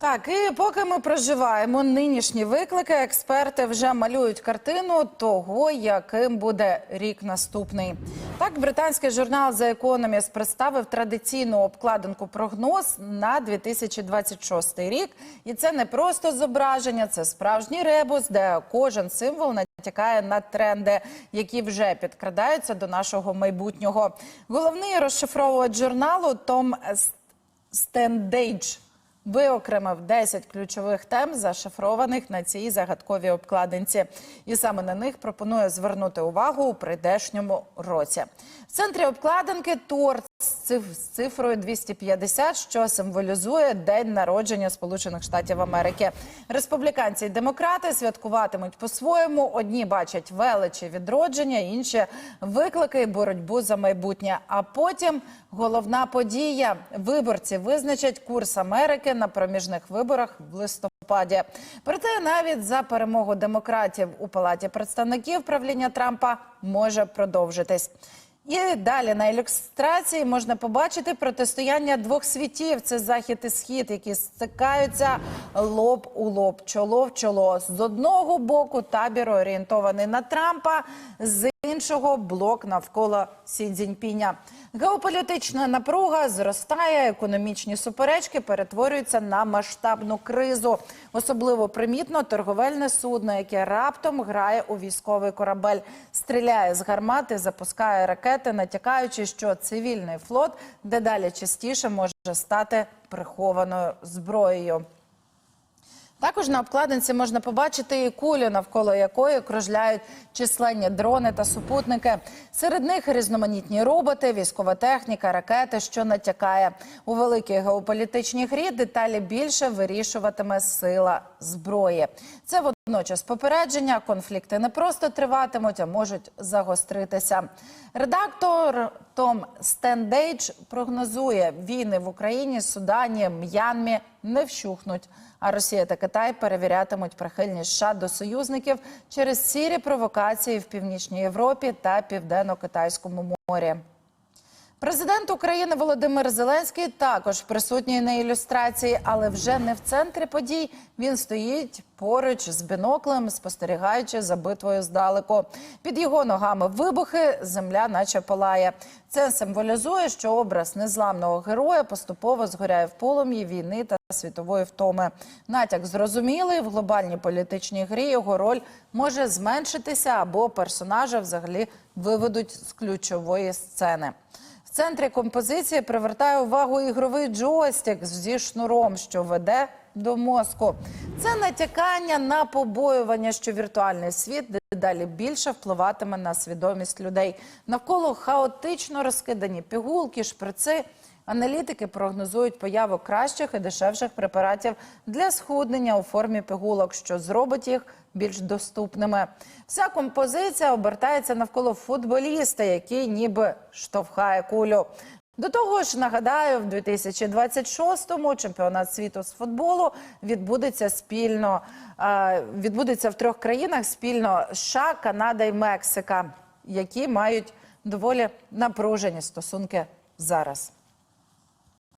Так, і поки ми проживаємо нинішні виклики, експерти вже малюють картину того, яким буде рік наступний. Так, британський журнал The Economist представив традиційну обкладинку прогноз на 2026 рік. І це не просто зображення, це справжній ребус, де кожен символ натякає на тренди, які вже підкрадаються до нашого майбутнього. Головний розшифровувач журналу Том Стендейдж виокремив 10 ключових тем, зашифрованих на цій загадковій обкладинці, і саме на них пропонує звернути увагу у прийдешньому році. В центрі обкладинки торт з циф- з цифрою 250, що символізує день народження Сполучених Штатів Америки. Республіканці і демократи святкуватимуть по-своєму. Одні бачать величі відродження, інші виклики і боротьбу за майбутнє. А потім головна подія: виборці визначать курс Америки на проміжних виборах в листопаді. Проте навіть за перемогу демократів у палаті представників правління Трампа може продовжитись. І далі на ілюстрації можна побачити протистояння двох світів: це захід і схід, які стикаються лоб у лоб, чоло в чоло. З одного боку табір орієнтований на Трампа, іншого блок навколо Сі Цзіньпіня. Геополітична напруга зростає, економічні суперечки перетворюються на масштабну кризу. Особливо примітно торговельне судно, яке раптом грає у військовий корабель, стріляє з гармати, запускає ракети, натякаючи, що цивільний флот дедалі частіше може стати прихованою зброєю. Також на обкладинці можна побачити і кулю, навколо якої кружляють численні дрони та супутники. Серед них різноманітні роботи, військова техніка, ракети, що натякає у великій геополітичній грі. Деталі більше вирішуватиме сила зброї. Це водночас попередження. Конфлікти не просто триватимуть, а можуть загостритися. Редактор Том Стендейдж прогнозує, війни в Україні, Судані, М'янмі не вщухнуть. А Росія та Китай перевірятимуть прихильність США до союзників через сірі провокації в північній Європі та південно-китайському морі. Президент України Володимир Зеленський також присутній на ілюстрації, але вже не в центрі подій. Він стоїть поруч з біноклем, спостерігаючи за битвою здалеку. Під його ногами вибухи, земля наче палає. Це символізує, що образ незламного героя поступово згоряє в полум'ї війни та світової втоми. Натяк зрозумілий в глобальній політичній грі. Його роль може зменшитися або персонажа взагалі виведуть з ключової сцени. Центрі композиції привертає увагу ігровий джойстик зі шнуром, що веде до мозку. Це натякання на побоювання, що віртуальний світ дедалі більше впливатиме на свідомість людей. Навколо хаотично розкидані пігулки, шприци. Аналітики прогнозують появу кращих і дешевших препаратів для схуднення у формі пігулок, що зробить їх більш доступними. Вся композиція обертається навколо футболіста, який ніби штовхає кулю. До того ж, нагадаю, в 2026-му чемпіонат світу з футболу відбудеться спільно. Відбудеться в трьох країнах спільно США, Канада і Мексика, які мають доволі напружені стосунки зараз.